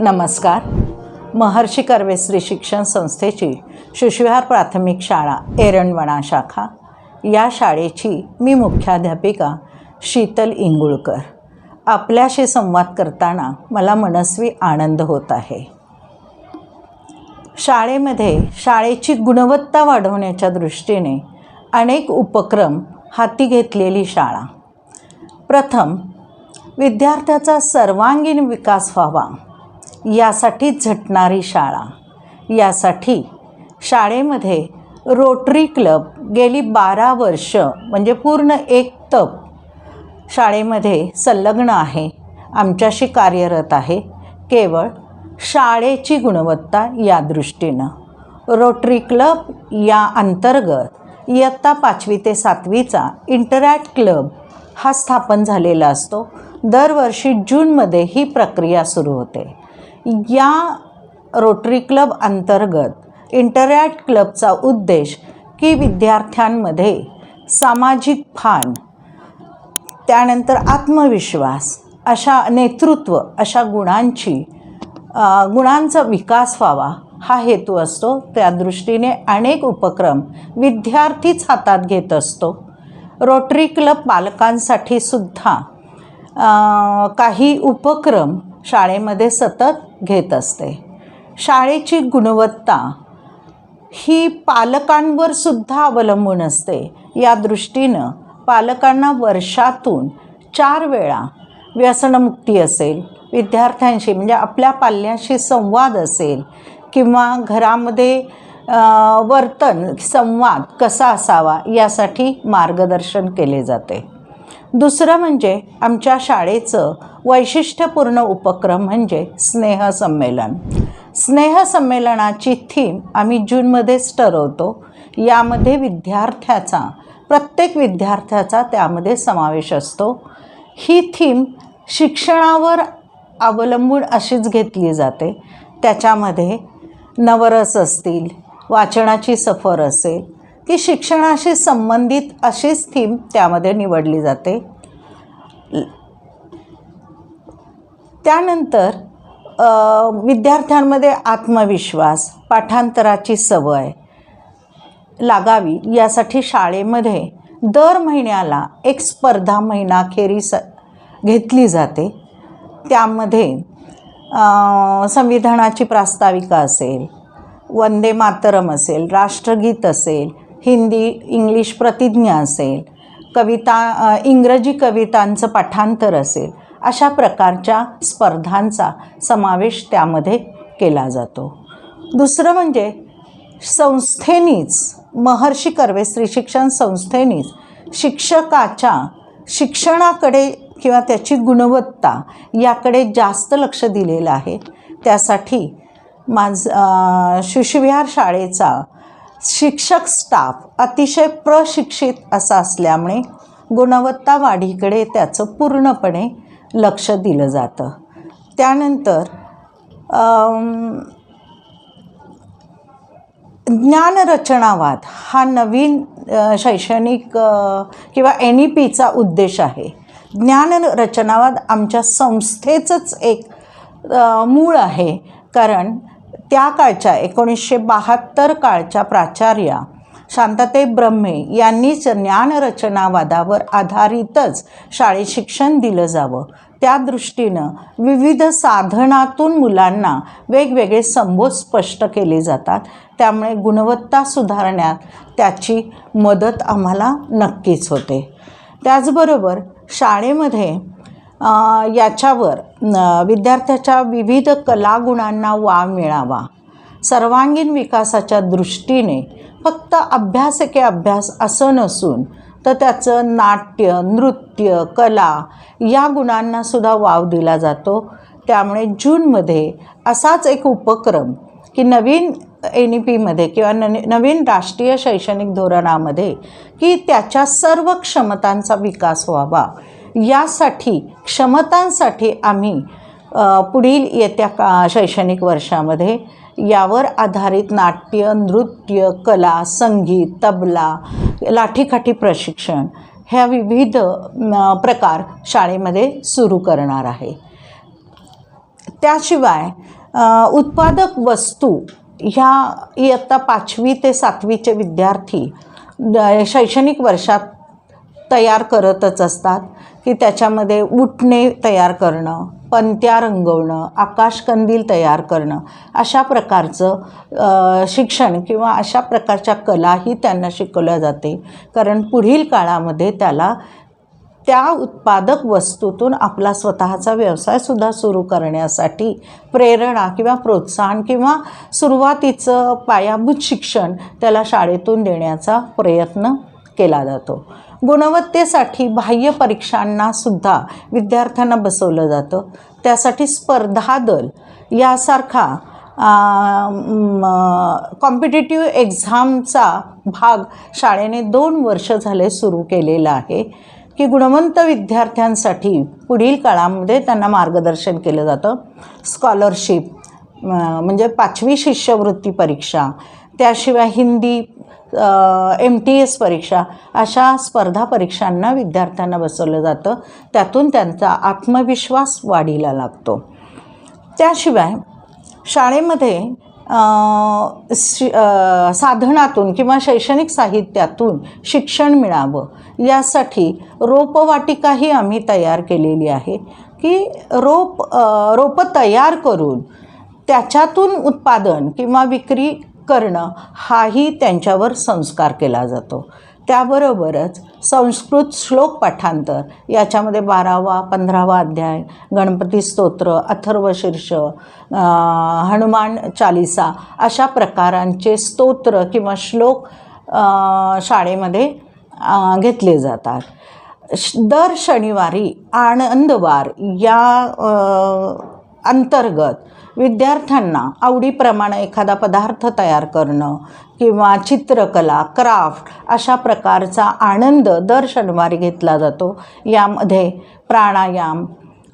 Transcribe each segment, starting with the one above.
नमस्कार. महर्षी कर्वे स्त्री शिक्षण संस्थेची शिशुहार प्राथमिक शाळा एरणवणा शाखा. या शाळेची मी मुख्याध्यापिका शीतल इंगुळकर. आपल्याशी संवाद करताना मला मनस्वी आनंद होत आहे. शाळेमध्ये शाळेची गुणवत्ता वाढवण्याच्या दृष्टीने अनेक उपक्रम हाती घेतलेली शाळा. प्रथम विद्यार्थ्याचा सर्वांगीण विकास व्हावा. यासाठी झटणारी शाळा. यासाठी शाळेमध्ये रोटरी क्लब गेली बारा वर्ष म्हणजे पूर्ण एक तप. शाळेमध्ये संलग्न आहे आमच्याशी कार्यरत आहे केवळ शाळेची गुणवत्ता या दृष्टीनं. रोटरी क्लब या अंतर्गत इयत्ता पाचवी ते सातवीचा इंटरॅक्ट क्लब हा स्थापन झालेला असतो. दरवर्षी जूनमध्ये ही प्रक्रिया सुरू होते. या रोटरी क्लब अंतर्गत इंटरॅक्ट क्लबचा उद्देश की विद्यार्थ्यांमध्ये सामाजिक भान त्यानंतर आत्मविश्वास अशा नेतृत्व अशा गुणांची गुणांचा विकास व्हावा हा हेतू असतो. त्या दृष्टीने अनेक उपक्रम विद्यार्थीच हातात घेत असतो. रोटरी क्लब पालकांसाठी सुद्धा काही उपक्रम शाळेमध्ये सतत घेत असते. शाळेची गुणवत्ता ही पालकांवर सुद्धा अवलंबून असते. या दृष्टीनं पालकांना वर्षातून चार वेळा व्यसनमुक्ती असेल विद्यार्थ्यांशी म्हणजे आपल्या पाल्याशी संवाद असेल किंवा घरामध्ये वर्तन संवाद कसा असावा यासाठी मार्गदर्शन केले जाते. दुसरं म्हणजे आमच्या शाळेचं वैशिष्ट्यपूर्ण उपक्रम म्हणजे स्नेहसंमेलन स्नेहसंमेलनाची थीम आम्ही जूनमध्येच ठरवतो. यामध्ये विद्यार्थ्याचा प्रत्येक विद्यार्थ्याचा त्यामध्ये समावेश असतो. ही थीम शिक्षणावर अवलंबून अशीच घेतली जाते. त्याच्यामध्ये नवरस असतील वाचनाची सफर असेल ती शिक्षणाशी संबंधित अशीच थीम त्यामध्ये निवडली जाते. त्यानंतर विद्यार्थ्यांमध्ये आत्मविश्वास पाठांतराची सवय लागावी यासाठी शाळेमध्ये दर महिन्याला एक स्पर्धा महिनाखेरीस घेतली जाते. त्यामध्ये संविधानाची प्रास्ताविका असेल वंदे मातरम असेल राष्ट्रगीत असेल हिंदी इंग्लिश प्रतिज्ञा असेल कविता इंग्रजी कवितांचं पाठांतर असेल अशा प्रकारच्या स्पर्धांचा समावेश त्यामध्ये केला जातो. दुसरं म्हणजे संस्थेनीच महर्षी कर्वे स्त्री शिक्षण संस्थेनीच शिक्षकाच्या शिक्षणाकडे किंवा त्याची गुणवत्ता याकडे जास्त लक्ष दिलेलं आहे. त्यासाठी माझ शिशुविहार शाळेचा शिक्षक स्टाफ अतिशय प्रशिक्षित असा असल्यामुळे गुणवत्ता वाढीकडे त्याचं पूर्णपणे लक्ष दिलं जातं. त्यानंतर ज्ञानरचनावाद हा नवीन शैक्षणिक किंवा एन ई पीचा उद्देश आहे. ज्ञानरचनावाद आमच्या संस्थेचंच एक मूळ आहे. कारण त्या काळच्या एकोणीसशे बहात्तर काळच्या प्राचार्या शांतते ब्रह्मे यांनीच ज्ञानरचनावादावर आधारितच शाळेत शिक्षण दिलं जावं. त्या दृष्टीनं विविध साधनातून मुलांना वेगवेगळे संबोध स्पष्ट केले जातात. त्यामुळे गुणवत्ता सुधारण्यात त्याची मदत आम्हाला नक्कीच होते. त्याचबरोबर शाळेमध्ये याच्यावर न, विद्यार्थ्याच्या विविध कलागुणांना वाव मिळावा. सर्वांगीण विकासाच्या दृष्टीने फक्त अभ्यास एके अभ्यास असं नसून तर त्याचं नाट्य नृत्य कला या गुणांना सुद्धा वाव दिला जातो. त्यामुळे जूनमध्ये असाच एक उपक्रम की नवीन एन ई पीमध्ये किंवा न नवीन राष्ट्रीय शैक्षणिक धोरणामध्ये की त्याच्या सर्व क्षमतांचा विकास व्हावा. यासाठी क्षमतांसाठी आम्ही पुढील येत्या का शैक्षणिक वर्षामध्ये यावर आधारित नाट्य नृत्य कला संगीत तबला लाठीकाठी प्रशिक्षण ह्या विविध प्रकार शाळेमध्ये सुरू करणार आहे. त्याशिवाय उत्पादक वस्तू ह्या इयत्ता पाचवी ते सातवीचे विद्यार्थी शैक्षणिक वर्षात तयार करतच असतात की त्याच्यामध्ये उठणे तयार करणं पंत्या रंगवणं आकाशकंदील तयार करणं अशा प्रकारचं शिक्षण किंवा अशा प्रकारच्या कलाही त्यांना शिकवल्या जाते. कारण पुढील काळामध्ये त्याला त्या उत्पादक वस्तूतून आपला स्वतःचा व्यवसायसुद्धा सुरू करण्यासाठी प्रेरणा किंवा प्रोत्साहन किंवा सुरुवातीचं पायाभूत शिक्षण त्याला शाळेतून देण्याचा प्रयत्न केला जातो. गुणवत्तेसाठी बाह्य परीक्षांना सुद्धा विद्यार्थ्यांना बसवलं जातं. त्यासाठी स्पर्धा दल यासारखा कॉम्पिटेटिव्ह एक्झामचा भाग शाळेने दोन वर्ष झाले सुरू केलेला आहे की गुणवंत विद्यार्थ्यांसाठी पुढील काळामध्ये त्यांना मार्गदर्शन केलं जातं. स्कॉलरशिप म्हणजे पाचवी शिष्यवृत्ती परीक्षा त्याशिवाय हिंदी एम टी एस परीक्षा अशा स्पर्धा परीक्षांना विद्यार्थ्यांना बसवलं जातं. त्यातून त्यांचा आत्मविश्वास वाढीला लागतो. त्याशिवाय शाळेमध्ये शि साधनातून किंवा शैक्षणिक साहित्यातून शिक्षण मिळावं यासाठी रोपवाटिकाही आम्ही तयार केलेली आहे की रोप रोपं तयार करून त्याच्यातून उत्पादन किंवा विक्री करणं हाही त्यांच्यावर संस्कार केला जातो. त्याबरोबरच संस्कृत श्लोक पाठांतर याच्यामध्ये बारावा पंधरावा अध्याय गणपती स्तोत्र अथर्वशीर्ष हनुमान चालिसा अशा प्रकारांचे स्तोत्र किंवा श्लोक शाळेमध्ये घेतले जातात. श- दर शनिवारी आनंदवार या अंतर्गत विद्यार्थ्यांना आवडीप्रमाणे एखादा पदार्थ तयार करणं किंवा चित्रकला क्राफ्ट अशा प्रकारचा आनंद दर शनिवारी घेतला जातो. यामध्ये प्राणायाम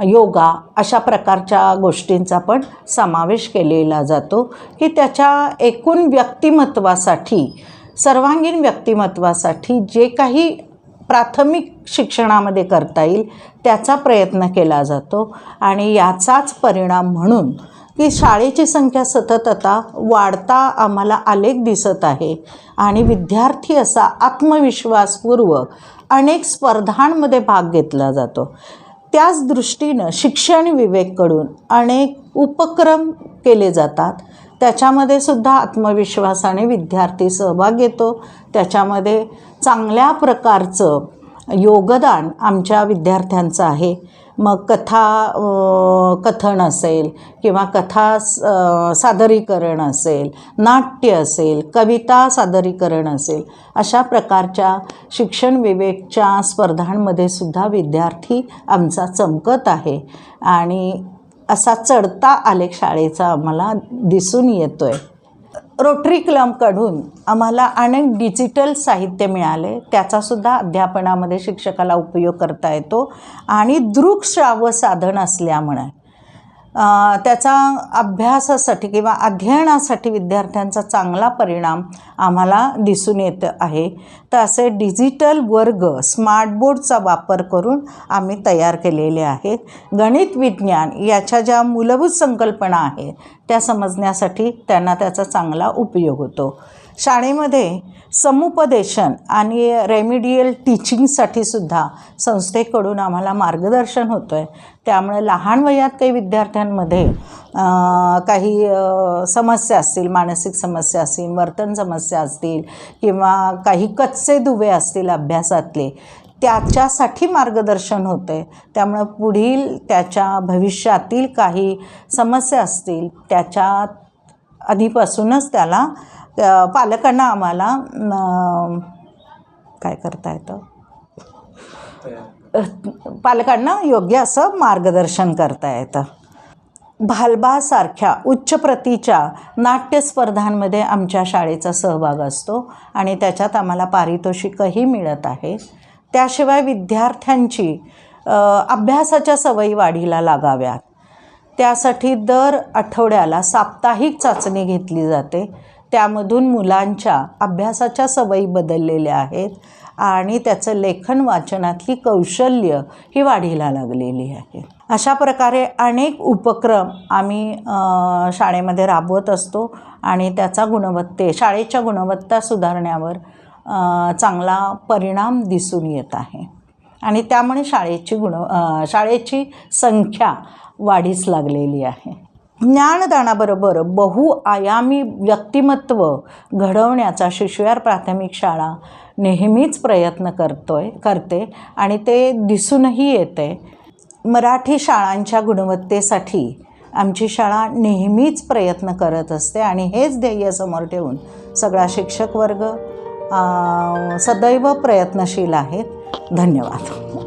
योगा अशा प्रकारच्या गोष्टींचा पण समावेश केलेला जातो की त्याच्या एकूण व्यक्तिमत्वासाठी सर्वांगीण व्यक्तिमत्वासाठी जे काही प्राथमिक शिक्षणामध्ये करता येईल त्याचा प्रयत्न केला जातो. आणि याचाच परिणाम म्हणून की शाळेची संख्या सतत आता वाढता आम्हाला आलेख दिसत आहे. आणि विद्यार्थी असा आत्मविश्वासपूर्वक अनेक स्पर्धांमध्ये भाग घेतला जातो. त्याच दृष्टीनं शिक्षण विवेककडून अनेक उपक्रम केले जातात. त्याच्यामध्ये सुद्धा आत्मविश्वासाने विद्यार्थी सहभाग घेतो. त्याच्यामध्ये चांगल्या प्रकारचं योगदान आमच्या विद्यार्थ्यांचं आहे. मग कथा कथन असेल किंवा कथा स- सादरीकरण असेल नाट्य असेल कविता सादरीकरण असेल अशा प्रकारच्या शिक्षण विवेकच्या स्पर्धांमध्ये सुद्धा विद्यार्थी आमचा चमकत आहे. आणि असा चढता आलेख शाळेचा आम्हाला दिसून येतो आहे रोटरी क्लबकडून आम्हाला अनेक डिजिटल साहित्य मिळाले. त्याचासुद्धा अध्यापनामध्ये शिक्षकाला उपयोग करता येतो. आणि दृकश्राव्य साधन असल्यामुळे त्याचा अभ्यासासाठी किंवा अध्ययनासाठी विद्यार्थ्यांचा चांगला परिणाम आम्हाला दिसून येत आहे. तर असे डिजिटल वर्ग स्मार्ट बोर्डचा वापर करून आम्ही तयार केलेले आहेत. गणित विज्ञान याच्या ज्या मूलभूत संकल्पना आहेत त्या समजण्यासाठी त्यांना त्याचा चांगला उपयोग होतो. शाळेमध्ये समुपदेशन आणि रेमिडियल टीचिंगसाठी सुद्धा संस्थेकडून आम्हाला मार्गदर्शन होतं आहे त्यामुळे लहान वयात काही विद्यार्थ्यांमध्ये काही समस्या असतील मानसिक समस्या असतील वर्तन समस्या असतील किंवा काही कच्चे दुवे असतील अभ्यासातले त्याच्यासाठी मार्गदर्शन होते त्यामुळं पुढील त्याच्या भविष्यातील काही समस्या असतील त्याच्या आधीपासूनच त्याला पालकांना आम्हाला काय करता येतं? पालकांना योग्य असं मार्गदर्शन करता येतं. भालबासारख्या उच्च प्रतीच्या नाट्यस्पर्धांमध्ये आमच्या शाळेचा सहभाग असतो आणि त्याच्यात आम्हाला पारितोषिकही मिळत आहे. त्याशिवाय विद्यार्थ्यांची अभ्यासाच्या सवयी वाढीला लागाव्यात. त्यासाठी दर आठवड्याला साप्ताहिक चाचणी घेतली जाते. त्यामधून मुलांच्या अभ्यासाच्या सवयी बदललेल्या आहेत आणि त्याचं लेखन वाचनातली कौशल्य ही वाढीला लागलेली आहे. अशा प्रकारे अनेक उपक्रम आम्ही शाळेमध्ये राबवत असतो आणि त्याचा गुणवत्ते शाळेच्या गुणवत्ता सुधारण्यावर चांगला परिणाम दिसून येत आहे. आणि त्यामुळे शाळेची गुण शाळेची संख्या वाढीस लागलेली आहे. ज्ञानदानाबरोबर बहुआयामी व्यक्तिमत्व घडवण्याचा शिशुयार प्राथमिक शाळा नेहमीच प्रयत्न करतोय करते आणि ते दिसूनही येते. मराठी शाळांच्या गुणवत्तेसाठी आमची शाळा नेहमीच प्रयत्न करत असते आणि हेच ध्येय समोर ठेवून सगळा शिक्षक वर्ग सदैव प्रयत्नशील आहेत. धन्यवाद.